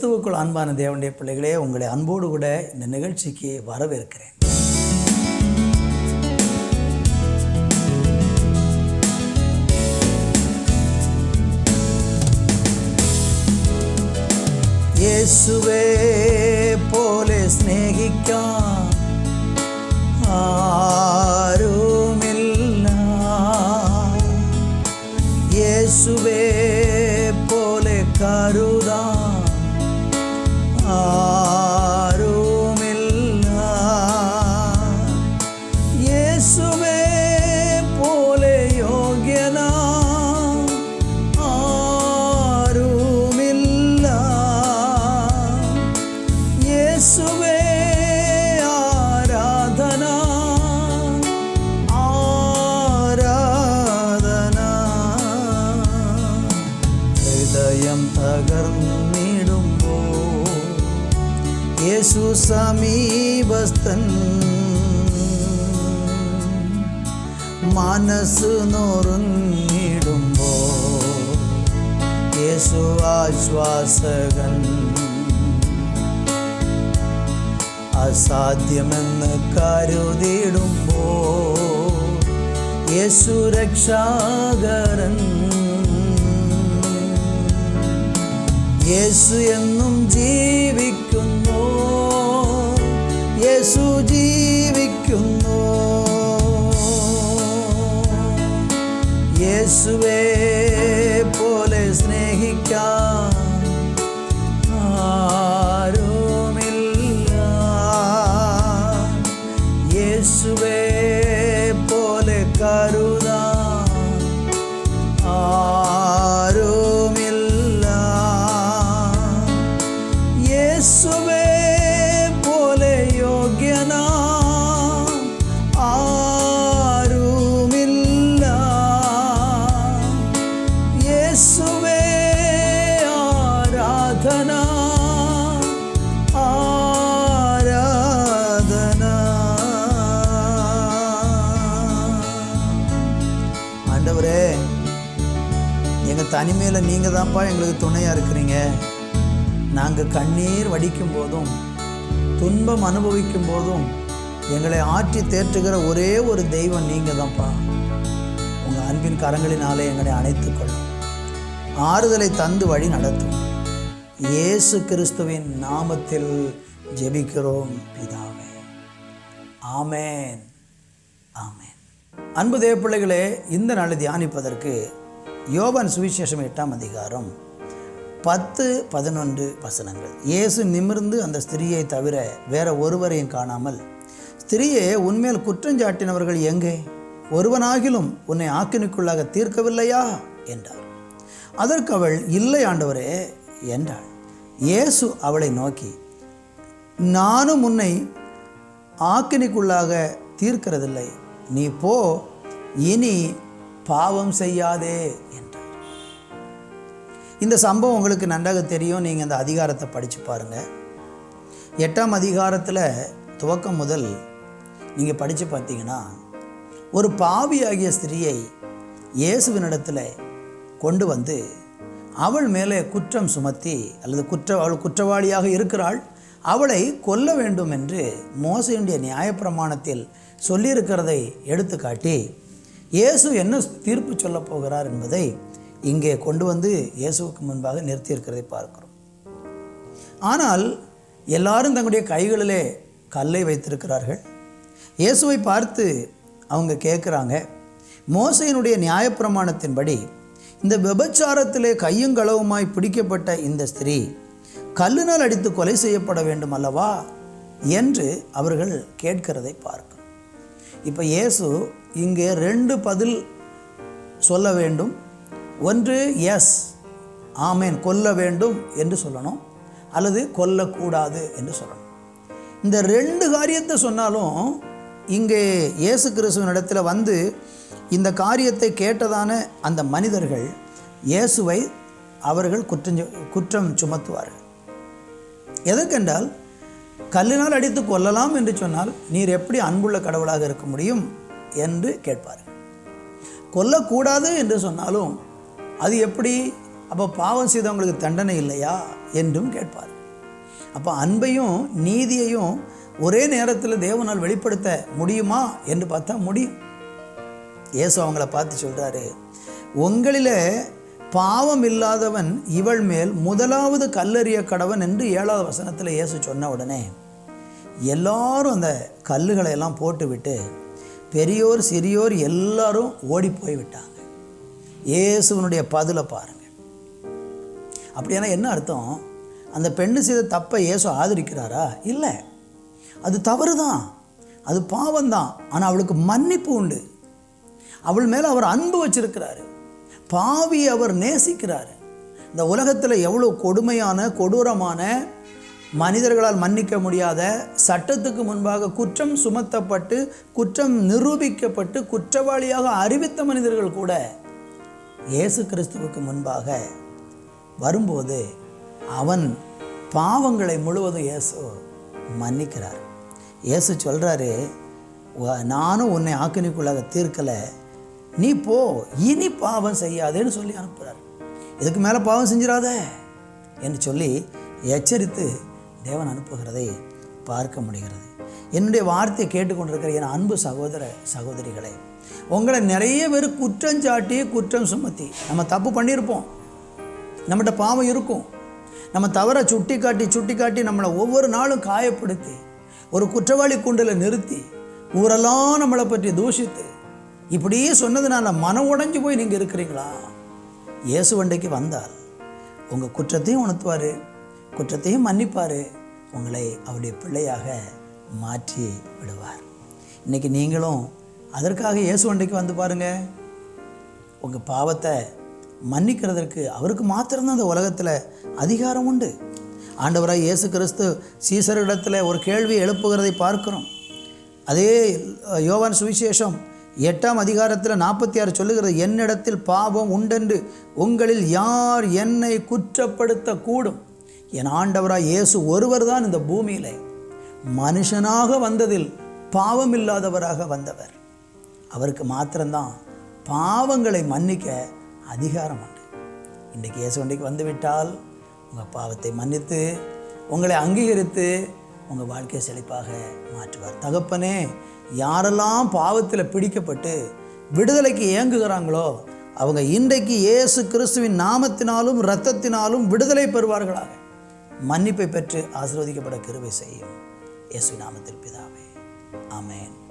கிறிஸ்துவுக்குள் அன்பான தேவனுடைய பிள்ளைகளே உங்களை அன்போடு கூட இந்த நிகழ்ச்சிக்கு வரவேற்கிறேன். இயேசுவே போலே മനസ്സ് നോറുങ്ങിടുമ്പോൾ യേശു ആശ്വാസകൻ. അസാധ്യമെന്ന് കരുതിടുമ്പോൾ യേശു രക്ഷാകരൻ. യേശു എന്നും ജീവിക്കുന്നു. യേശു ജീവിക്കുന്നു യേശുവേ പോലെ സ്നേഹിക്കാൻ ആരുമില്ല യേശുവേ പോലെ കരുതാൻ ஆண்டவரே எங்கள் தனிமையில் நீங்கள் தான்ப்பா எங்களுக்கு துணையாக இருக்கிறீங்க. நாங்கள் கண்ணீர் வடிக்கும் போதும் துன்பம் அனுபவிக்கும் போதும் எங்களை ஆற்றி தேற்றுகிற ஒரே ஒரு தெய்வம் நீங்கள் தான்ப்பா. உங்கள் அன்பின் கரங்களினாலே எங்களை அணைத்துக் கொள்ளும். ஆறுதலை தந்து வழி நடத்தும். இயேசு கிறிஸ்துவின் நாமத்தில் ஜெபிக்கிறோம் பிதாவே. ஆமேன். ஆமேன். அன்பு தேவ பிள்ளைகளே இந்த நாளை தியானிப்பதற்கு யோவான் சுவிசேஷம் எட்டாம் அதிகாரம் பத்து பதினொன்று வசனங்கள். இயேசு நிமிர்ந்து அந்த ஸ்திரியை தவிர வேற ஒருவரையும் காணாமல் ஸ்திரியே உன்மேல் குற்றஞ்சாட்டினவர்கள் எங்கே? ஒருவனாகிலும் உன்னை ஆக்கினுக்குள்ளாக தீர்க்கவில்லையா? என்றார். அதற்கு அவள் இல்லை ஆண்டவரே என்றாள். இயேசு அவளை நோக்கி நானும் உன்னை ஆக்கினிக்குள்ளாக தீர்க்கிறதில்லை. நீ போ இனி பாவம் செய்யாதே என்றார். இந்த சம்பவம் உங்களுக்கு நன்றாக தெரியும். நீங்கள் அந்த அதிகாரத்தை படித்து பாருங்கள் எட்டாம் அதிகாரத்தில் துவக்கம் முதல் நீங்கள் படித்து பார்த்தீங்கன்னா ஒரு பாவியாகிய ஸ்திரியை இயேசுவினிடத்தில் கொண்டு வந்து அவள் மேலே குற்றம் சுமத்தி அல்லது குற்ற அவள் குற்றவாளியாக இருக்கிறாள். அவளை கொல்ல வேண்டும் என்று மோசையுடைய நியாயப்பிரமாணத்தில் சொல்லியிருக்கிறதை எடுத்துக்காட்டி இயேசு என்ன தீர்ப்பு சொல்லப் போகிறார் என்பதை இங்கே கொண்டு வந்து இயேசுவுக்கு முன்பாக நிறுத்தியிருக்கிறதை பார்க்கிறோம். ஆனால் எல்லாரும் தங்களுடைய கைகளிலே கல்லை வைத்திருக்கிறார்கள். இயேசுவை பார்த்து அவங்க கேட்குறாங்க மோசையினுடைய நியாயப்பிரமாணத்தின்படி இந்த விபச்சாரத்திலே கையும் களவுமாய் பிடிக்கப்பட்ட இந்த ஸ்திரீ கல்லினால் அடித்து கொலை செய்யப்பட வேண்டும் அல்லவா என்று அவர்கள் கேட்கிறதை பார்க்கும். இப்போ இயேசு இங்கே ரெண்டு பதில் சொல்ல வேண்டும். ஒன்று எஸ் ஆமேன் கொல்ல வேண்டும் என்று சொல்லணும். அல்லது கொல்லக்கூடாது என்று சொல்லணும். இந்த ரெண்டு காரியத்தை சொன்னாலும் இங்கே இயேசு கிறிஸ்துவின் இடத்துல வந்து இந்த காரியத்தை கேட்டதான அந்த மனிதர்கள் இயேசுவை அவர்கள் குற்றம் குற்றம் சுமத்துவார்கள். எதற்கென்றால் கல்லினால் அடித்து கொல்லலாம் என்று சொன்னால் நீர் எப்படி அன்புள்ள கடவுளாக இருக்க முடியும்? என்று கேட்பார். கொல்லக்கூடாது என்று சொன்னாலும் அது எப்படி? அப்போ பாவம் செய்தவங்களுக்கு தண்டனை இல்லையா? என்றும் கேட்பார். அப்போ அன்பையும் நீதியையும் ஒரே நேரத்தில் தேவனால் வெளிப்படுத்த முடியுமா என்று பார்த்தா முடியும். இயேசு அவங்கள பார்த்து சொல்கிறாரு உங்களில் பாவம் இல்லாதவன் இவள் மேல் முதலாவது கல்லறிய கடவன் என்று ஏழாவது வசனத்தில் இயேசு சொன்ன உடனே எல்லாரும் அந்த கல்லுகளை எல்லாம் போட்டுவிட்டு பெரியோர் சிறியோர் எல்லாரும் ஓடி போய் விட்டாங்க இயேசுவனுடைய பதிலை பாருங்கள் அப்படியானா என்ன அர்த்தம்? அந்த பெண்ணு செய்த தப்பை இயேசு ஆதரிக்கிறாரா? இல்லை. அது தவறு தான் அது பாவம்தான். ஆனால் அவளுக்கு மன்னிப்பு உண்டு. அவள் மேலே அவர் அன்பு வச்சிருக்கிறாரு. பாவி அவர் நேசிக்கிறார். இந்த உலகத்தில் எவ்வளோ கொடுமையான கொடூரமான மனிதர்களால் மன்னிக்க முடியாத சட்டத்துக்கு முன்பாக குற்றம் சுமத்தப்பட்டு குற்றம் நிரூபிக்கப்பட்டு குற்றவாளியாக அறிவித்த மனிதர்கள் கூட இயேசு கிறிஸ்துவுக்கு முன்பாக வரும்போது அவன் பாவங்களை முழுவதும் இயேசு மன்னிக்கிறார். இயேசு சொல்கிறாரு நானும் உன்னை ஆக்கினிக்குள்ளாக தீர்க்கலை. நீ போ இனி பாவம் செய்யாதேன்னு சொல்லி அனுப்புகிறார் இதுக்கு மேலே பாவம் செஞ்சிடாத என்று சொல்லி எச்சரித்து தேவன் அனுப்புகிறதை பார்க்க முடிகிறது. என்னுடைய வார்த்தையை கேட்டுக்கொண்டிருக்கிற என் அன்பு சகோதர சகோதரிகளை உங்களை நிறைய பேர் குற்றஞ்சாட்டி குற்றம் சுமத்தி நம்ம தப்பு பண்ணியிருப்போம். நம்மகிட்ட பாவம் இருக்கும். நம்ம தவறை சுட்டி காட்டி சுட்டி காட்டி நம்மளை ஒவ்வொரு நாளும் காயப்படுத்தி ஒரு குற்றவாளி குண்டில் நிறுத்தி ஊரெல்லாம் நம்மளை பற்றி தூஷித்து இப்படியே சொன்னதுனால மனம் உடைஞ்சு போய் நீங்கள் இருக்கிறீங்களா? இயேசு வண்டைக்கு வந்தால் உங்கள் குற்றத்தையும் உணர்த்துவார். குற்றத்தையும் மன்னிப்பார். உங்களை அவருடைய பிள்ளையாக மாற்றி விடுவார். இன்றைக்கி நீங்களும் அதற்காக இயேசு வண்டைக்கு வந்து பாருங்கள் உங்கள் பாவத்தை மன்னிக்கிறதற்கு அவருக்கு மாத்திரம்தான் அந்த உலகத்தில் அதிகாரம் உண்டு. ஆண்டவராக இயேசு கிறிஸ்து சீசரிடத்தில் ஒரு கேள்வி எழுப்புகிறதை பார்க்கிறோம். அதே யோவான் சுவிசேஷம் எட்டாம் அதிகாரத்தில் நாற்பத்தி ஆறு சொல்லுகிறது என்னிடத்தில் பாவம் உண்டென்று உங்களில் யார் என்னை குற்றப்படுத்தக்கூடும்? என் ஆண்டவராக இயேசு ஒருவர் தான் இந்த பூமியில். மனுஷனாக வந்ததில் பாவம் இல்லாதவராக வந்தவர். அவருக்கு மாத்திரம்தான் பாவங்களை மன்னிக்க அதிகாரம் உண்டு. இன்றைக்கு இயேசு வண்டிக்கு வந்துவிட்டால் உங்கள் பாவத்தை மன்னித்து உங்களை அங்கீகரித்து உங்கள் வாழ்க்கையை செழிப்பாக மாற்றுவார். தகப்பனே யாரெல்லாம் பாவத்தில் பிடிக்கப்பட்டு விடுதலைக்கு ஏங்குகிறாங்களோ அவங்க இன்றைக்கு இயேசு கிறிஸ்துவின் நாமத்தினாலும் இரத்தத்தினாலும் விடுதலை பெறுவார்களாக. மன்னிப்பை பெற்று ஆசீர்வதிக்கப்பட கிருவை செய்யும். இயேசு நாமத்தில் பிதாவே. ஆமேன்.